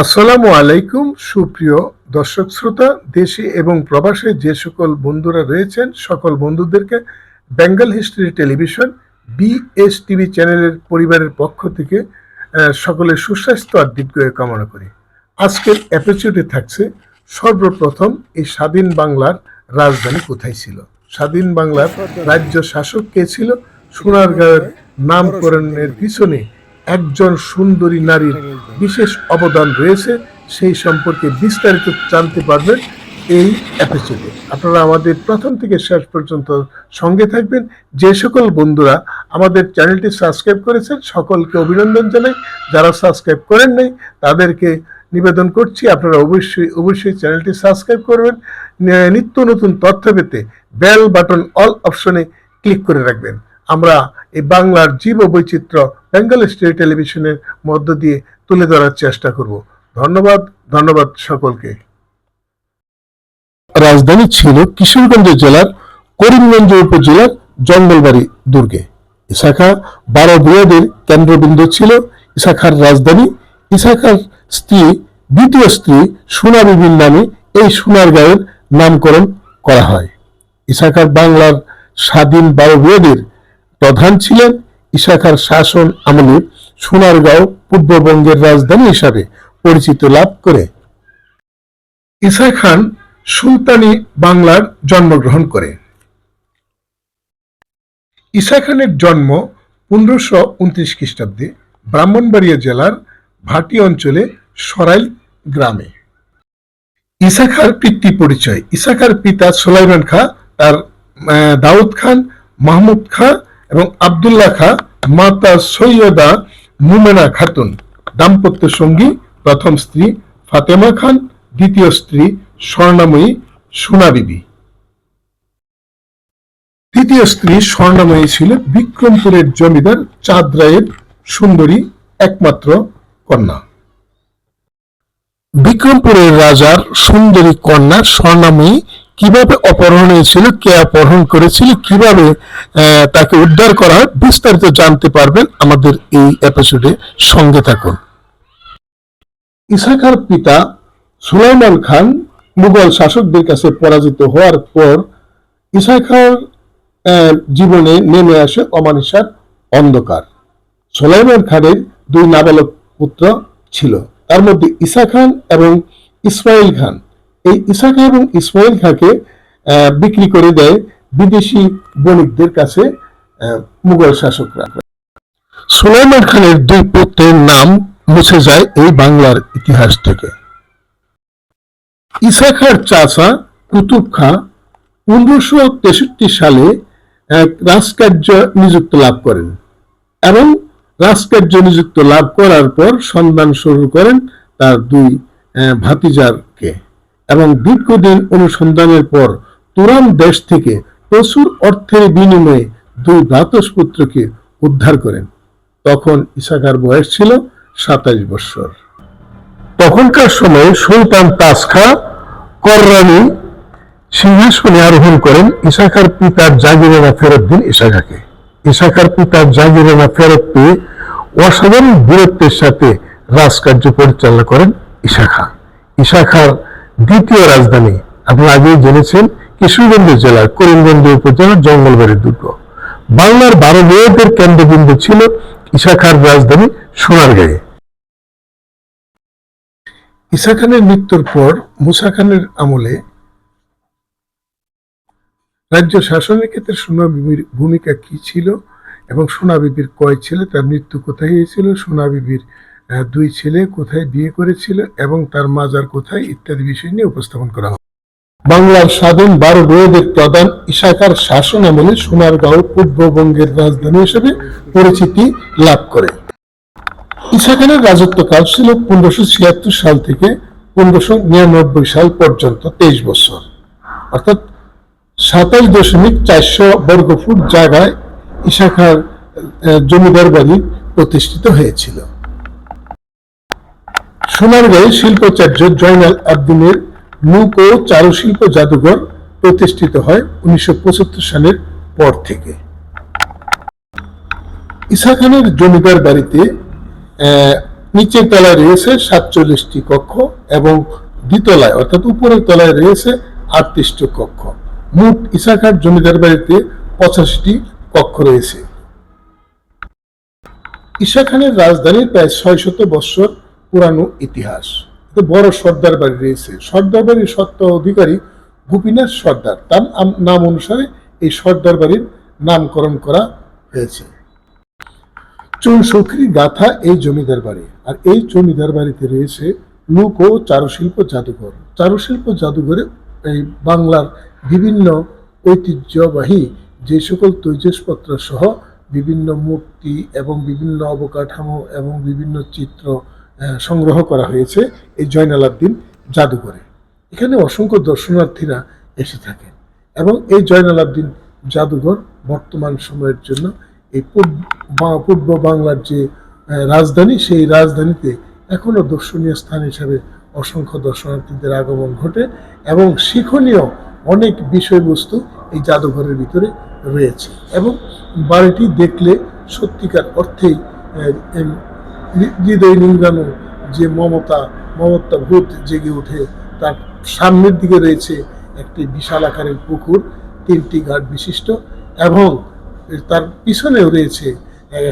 আসসালামু আলাইকুম, সুপ্রিয় দর্শক শ্রোতা, দেশে এবং প্রবাসে যে সকল বন্ধুরা রয়েছেন, সকল বন্ধুদেরকে Bengal history television B S TV চ্যানেলের পরিবারের পক্ষ থেকে সকলের সুস্বাস্থ্য আর দীর্ঘায়ু কামনা করি। আজকের এপিসোডে থাকছে, সর্বপ্রথম এই স্বাধীন বাংলার রাজধানী কোথায় ছিল? স্বাধীন বাংলার রাজ্য শাসক কে ছিল? সোনারগাঁয়ের নামকরণের পিছনে একজন সুন্দরী নারীর বিশেষ অবদান রয়েছে, সেই সম্পর্কে বিস্তারিত জানতে পারবেন এই এপিসোডে আপনারা আমাদের প্রথম থেকে শেষ পর্যন্ত সঙ্গে থাকবেন। যে সকল বন্ধুরা আমাদের চ্যানেলটি সাবস্ক্রাইব করেছেন, সকলকে অভিনন্দন জানাই। যারা সাবস্ক্রাইব করেন নাই, তাদেরকে নিবেদন করছি, আপনারা অবশ্যই অবশ্যই চ্যানেলটি সাবস্ক্রাইব করবেন। নিত্য নতুন তথ্য পেতে বেল বাটন অল অপশনে ক্লিক করে রাখবেন। আমরা এই বাংলার জীব বৈচিত্র্য বেঙ্গল স্টেট টেলিভিশনের মধ্য দিয়ে তুলে ধরার চেষ্টা করব। ধন্যবাদ ধন্যবাদ সকলকে। রাজধানী ছিল কিশোরগঞ্জ জেলার করিমগঞ্জ উপজেলার জঙ্গলবাড়ি দুর্গে। ইসাখা বারো বিয়াদের কেন্দ্রবিন্দু ছিল। ইসাখার রাজধানী ইসাখার স্ত্রী, দ্বিতীয় স্ত্রী সোনা বিবির নামে এই সোনারগাঁয়ের নামকরণ করা হয়। ইসাখার বাংলার স্বাধীন বারো বিয়াদের প্রধান ছিলেন ইসাখার শাসন আমলে সোনারগাঁও পূর্ববঙ্গের রাজধানী হিসাবে পরিচিত লাভ করে। ইসা খান সুলতানি বাংলার জন্মগ্রহণ করে। ইসা খানের জন্ম পনেরোশো উনত্রিশ খ্রিস্টাব্দে ব্রাহ্মণবাড়িয়া জেলার ভাটি অঞ্চলে সরাইল গ্রামে। ইসাখার পিতৃ পরিচয় ইসাখার পিতা সোলাইমান খা, তার দাউদ খান, মাহমুদ খা এবং আবদুল্লাহ খা মাতা সৈয়দা মুমেনা খাতুন, দাম্পত্য সঙ্গী, প্রথম স্ত্রী ফাতেমা খান, দ্বিতীয় স্ত্রী স্বর্ণাময়ী সোনা বিবি। তৃতীয় স্ত্রী স্বর্ণাময়ী ছিল বিক্রমপুরের জমিদার চাঁদ রায়ের সুন্দরী একমাত্র কন্যা। বিক্রমপুরের রাজার সুন্দরী কন্যা স্বর্ণাময়ী কীভাবে অপহরণ হয়েছিল, কে অপহরণ করেছিল, কীভাবে তাকে উদ্ধার করা হয়, বিস্তারিত জানতে পারবেন আমাদের এই এপিসোডে সঙ্গে থাকুন। ইসাখার পিতা সুলাইমান খান মুঘল শাসকদের কাছে পরাজিত হওয়ার পর ইসাখার জীবনে নেমে আসে অমানিসার অন্ধকার। সোলাইমান খানের দুই নাবালক পুত্র ছিল। তার মধ্যে ঈসা খান এবং ইসমাইল খান। এই খান এবং ইসমাইল আহ, বিক্রি করে দেয় বিদেশি বণিকদের কাছে মুঘল শাসকরা। সুলাইমান খানের দুই পুত্রের নাম মুছে যায় এই বাংলার ইতিহাস থেকে। ঈসা খার চাচা কুতুব খা পনেরোশো তেষট্টি সালে রাজকার্য নিযুক্ত লাভ করেন এবং রাজকার্য নিযুক্ত লাভ করার পর সন্ধান শুরু করেন তার দুই আহ, ভাতিজারকে এবং দীর্ঘদিন অনুসন্ধানের পর তুরান দেশ থেকে প্রচুর অর্থের বিনিময়ে দুই ভ্রাতস্পুত্রকে উদ্ধার করেন। তখন ইসাকার বয়স ছিল সাতাইশ বৎসর তখনকার সময়ে সুলতান তাসখা কররানি সিংহাসনে আরোহণ করেন ইসাখার পিতার জাগিরেনা ফেরত দিন ইসাখাকে ইসাখার পিতার জাগিরেনা ফেরত পেয়ে অসাধারণ বীরত্বের সাথে রাজকার্য পরিচালনা করেন ইসাখা ইসাখার দ্বিতীয় রাজধানী। আপনারা আগেই জেনেছেন কিশোরগঞ্জ জেলার করিমগঞ্জ উপজেলার জঙ্গলবাড়ি দুর্গ। বাংলার বারো মেয়েদের কেন্দ্রবিন্দু ছিল ইসাখার রাজধানী সোনারগাঁয়ে। ঈসা খানের মৃত্যুর পর মুসা খানের আমলে রাজ্য শাসনের ক্ষেত্রে সোনা বিবির ভূমিকা কি ছিল এবং সোনা বিবির কয় ছেলে তার মৃত্যু কোথায় হয়েছিল? সোনা বিবির আহ, দুই ছেলে কোথায় বিয়ে করেছিল এবং তার মাজার কোথায় ইত্যাদি বিষয় নিয়ে উপস্থাপন করা হয়। বাংলার স্বাধীন বারো বইয়েদের প্রধান ইশাকার শাসন আমলে সোনারগাঁও পূর্ববঙ্গের রাজধানী হিসেবে পরিচিতি লাভ করে। ঈসা খানের রাজত্বকাল ছিল পনেরোশো ছিয়াত্তর সাল থেকে পনেরোশো নিরানব্বই সাল পর্যন্ত তেইশ বছর। অর্থাৎ সাতাশ দশমিক চারশো বর্গ ফুট জায়গায় ঈসা খার জমিদার বাড়ি প্রতিষ্ঠিত হয়েছিল। সোনারগাঁয়ে শিল্পাচার্য জয়নাল আবদিনের মূক ও চারুশিল্প জাদুঘর প্রতিষ্ঠিত হয় উনিশশো পঁচাত্তর সালের পর থেকে। ঈসা খানের জমিদার বাড়িতে নিচের তলায় রয়েছে সাতচল্লিশটি কক্ষ এবং দ্বিতলায় অর্থাৎ উপরের তলায় রয়েছে আটত্রিশটি কক্ষ। মোট ইসাখার জমিদার বাড়িতে পঁচাশিটি কক্ষ রয়েছে। ঈশা খানের রাজধানীর প্রায় ছয় শত বৎসর পুরানো ইতিহাস। এতে বড় সর্দার বাড়ি রয়েছে। সর্দার বাড়ির সত্ত্ব অধিকারী গোপীনাথ সর্দার। তার নাম- অনুসারে এই সর্দার বাড়ির নামকরণ করা হয়েছে। চুন সখরি গাথা এই জমিদার বাড়ি। আর এই জমিদার বাড়িতে রয়েছে লোক ও চারুশিল্প জাদুঘর। চারুশিল্প জাদুঘরে এই বাংলার বিভিন্ন ঐতিহ্যবাহী যে সকল তৈজসপত্র সহ বিভিন্ন মূর্তি এবং বিভিন্ন অবকাঠামো এবং বিভিন্ন চিত্র সংগ্রহ করা হয়েছে এই জয়নালাদ্দিন জাদুঘরে। এখানে অসংখ্য দর্শনার্থীরা এসে থাকেন এবং এই জয়নালাদ্দিন জাদুঘর বর্তমান সময়ের জন্য এই পূর্ব বাংলার যে রাজধানী, সেই রাজধানীতে এখনও দর্শনীয় স্থান হিসাবে অসংখ্য দর্শনার্থীদের আগমন ঘটে এবং শিক্ষণীয় অনেক বিষয়বস্তু এই জাদুঘরের ভিতরে রয়েছে এবং বাড়িটি দেখলে সত্যিকার অর্থেই হৃদয় নিংড়ানো যে মমতা মমতা ভূত জেগে ওঠে, তার সামনের দিকে রয়েছে একটি বিশাল আকারের পুকুর, তিনটি ঘাট বিশিষ্ট এবং তার পিছনেও রয়েছে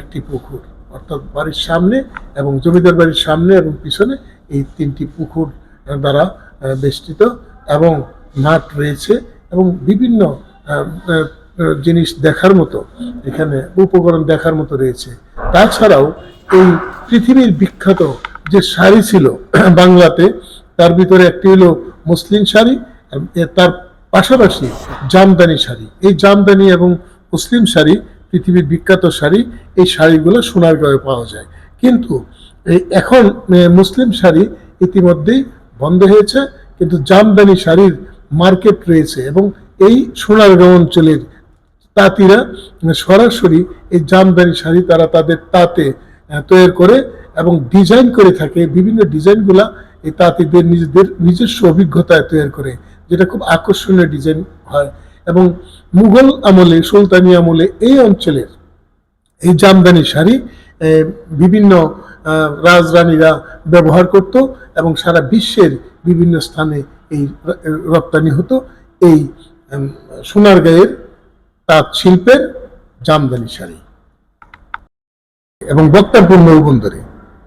একটি পুকুর। অর্থাৎ বাড়ির সামনে এবং জমিদার বাড়ির সামনে এবং পিছনে এই তিনটি পুকুর দ্বারা বেষ্টিত এবং মাঠ রয়েছে এবং বিভিন্ন জিনিস দেখার মতো, এখানে উপকরণ দেখার মতো রয়েছে। তাছাড়াও এই পৃথিবীর বিখ্যাত যে শাড়ি ছিল বাংলাতে, তার ভিতরে একটি হলো মুসলিম শাড়ি তার পাশাপাশি জামদানি শাড়ি। এই জামদানি এবং মুসলিম শাড়ি, পৃথিবীর বিখ্যাত শাড়ি, এই শাড়িগুলো সোনারগাঁয়ে পাওয়া যায়। কিন্তু এখন মুসলিম শাড়ি ইতিমধ্যেই বন্ধ হয়েছে, কিন্তু জামদানি শাড়ির মার্কেট রয়েছে এবং এই সোনারগাঁও অঞ্চলের তাঁতিরা সরাসরি এই জামদানি শাড়ি তারা তাদের তাঁতে তৈরি করে এবং ডিজাইন করে থাকে বিভিন্ন ডিজাইনগুলা এই তাঁতিদের নিজেদের নিজস্ব অভিজ্ঞতায় তৈরি করে যেটা খুব আকর্ষণীয় ডিজাইন হয়। এবং মুঘল আমলে সুলতানি আমলে এই অঞ্চলের এই জামদানি শাড়ি বিভিন্ন রাজরানীরা ব্যবহার করত এবং সারা বিশ্বের বিভিন্ন স্থানে এই রপ্তানি হতো এই উম, সোনারগাঁয়ের তাঁত শিল্পের জামদানি শাড়ি। এবং বক্তারপুর নৌবন্দরে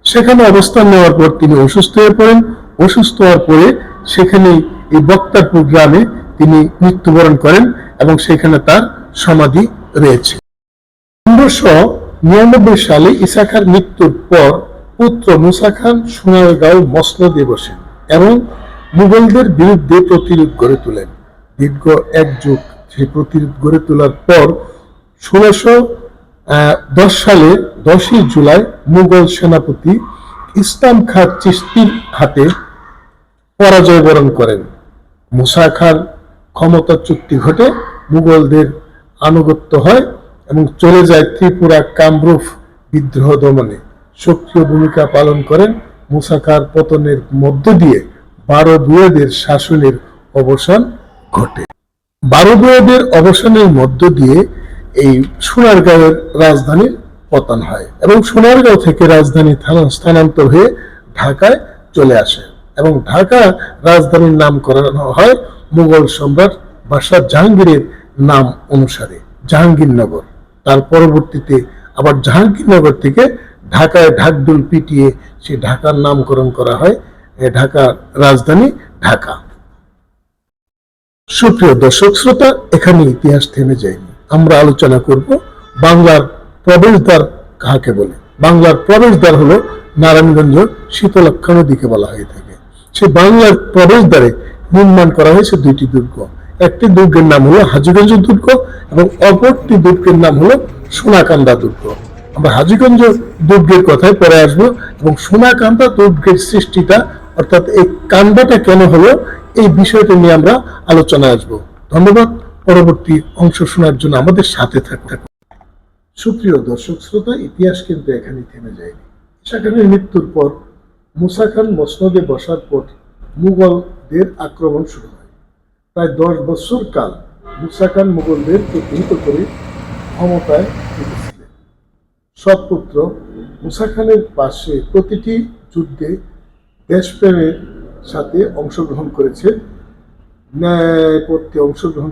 সেখানে অবস্থান নেওয়ার পর তিনি অসুস্থ হয়ে পড়েন। অসুস্থ হওয়ার পরে সেখানেই এই বক্তারপুর গ্রামে তিনি মৃত্যুবরণ করেন এবং সেখানে তার সমাধি রয়েছে। পনেরোশো নিরানব্বই সালে ইসা খান মৃত্যুর পর পুত্র মুসা খান সোনারগাঁও মসনদে বসেন এবং মুঘলদের বিরুদ্ধে প্রতিরোধ গড়ে তোলেন। দীর্ঘ এক যুগ সেই প্রতিরোধ গড়ে তোলার পর ষোলোশো দশ সালে দশই জুলাই মুঘল সেনাপতি ইসলাম খান চিস্তির হাতে পরাজয় বরণ করেন। মুসা খান ক্ষমতা চুক্তি ঘটে মুঘলদের আনুগত্য হয় এবং চলে যায় ত্রিপুরা কামরূপ বিদ্রোহ দমনে। সক্রিয় ভূমিকা পালন করেন মুসা খার পতনের মধ্য দিয়ে বারো বুয়েদের শাসনের অবসান ঘটে। বারো বুয়েদের অবসানের মধ্য দিয়ে এই সোনারগাঁওয়ের রাজধানীর পতন হয় এবং সোনারগাঁও থেকে রাজধানী থানা- স্থানান্তর হয়ে ঢাকায় চলে আসে এবং ঢাকা রাজধানীর নাম করানো হয় মুঘল সম্রাট বাদশাহ জাহাঙ্গীরের নাম অনুসারে জাহাঙ্গীরনগর। তার পরবর্তীতে আবার জাহাঙ্গীরনগর থেকে ঢাকায় ঢাকডুল পিটিয়ে সে ঢাকার নামকরণ করা হয় ঢাকা রাজধানী ঢাকা। সুপ্রিয় দর্শক, শ্রোতা, এখানে ইতিহাস থেমে যায়নি। আমরা আলোচনা করব বাংলার প্রবেশদ্বার কাকে বলে? বাংলার প্রবেশদ্বার হলো নারায়ণগঞ্জ শীতলক্ষা নদীকে বলা হয়ে থাকে। সে বাংলার প্রবেশদ্বারে নির্মাণ করা হয়েছে দুইটি দুর্গ। একটি দুর্গের নাম হলো হাজিগঞ্জ দুর্গ এবং অপরটি দুর্গের নাম হলো সোনাকান্দা দুর্গ। আমরা হাজিগঞ্জ দুর্গের কথায় পরে আসব এবং সোনাকান্দা দুর্গের সৃষ্টিটা, অর্থাৎ এই কান্দাটা কেন হলো, এই বিষয়টা নিয়ে আমরা আলোচনায় আসব। ধন্যবাদ। পরবর্তী অংশ শোনার জন্য আমাদের সাথে থাকতে সুপ্রিয় দর্শক শ্রোতা, ইতিহাস কিন্তু এখানে থেমে যায়নি। খানের মৃত্যুর পর মুসা খান মসনদে বসার পর মুঘলদের আক্রমণ শুরু হয়। প্রায় দশ বছর কাল মুসা খান মুঘলদের প্রতিহিত করে ক্ষমতায় টিকেছিলেন সৎপুত্র মুসা খানের পাশে প্রতিটি যুদ্ধে দেশপ্রেমের সাথে অংশগ্রহণ করেছে ন্যায় পথে অংশগ্রহণ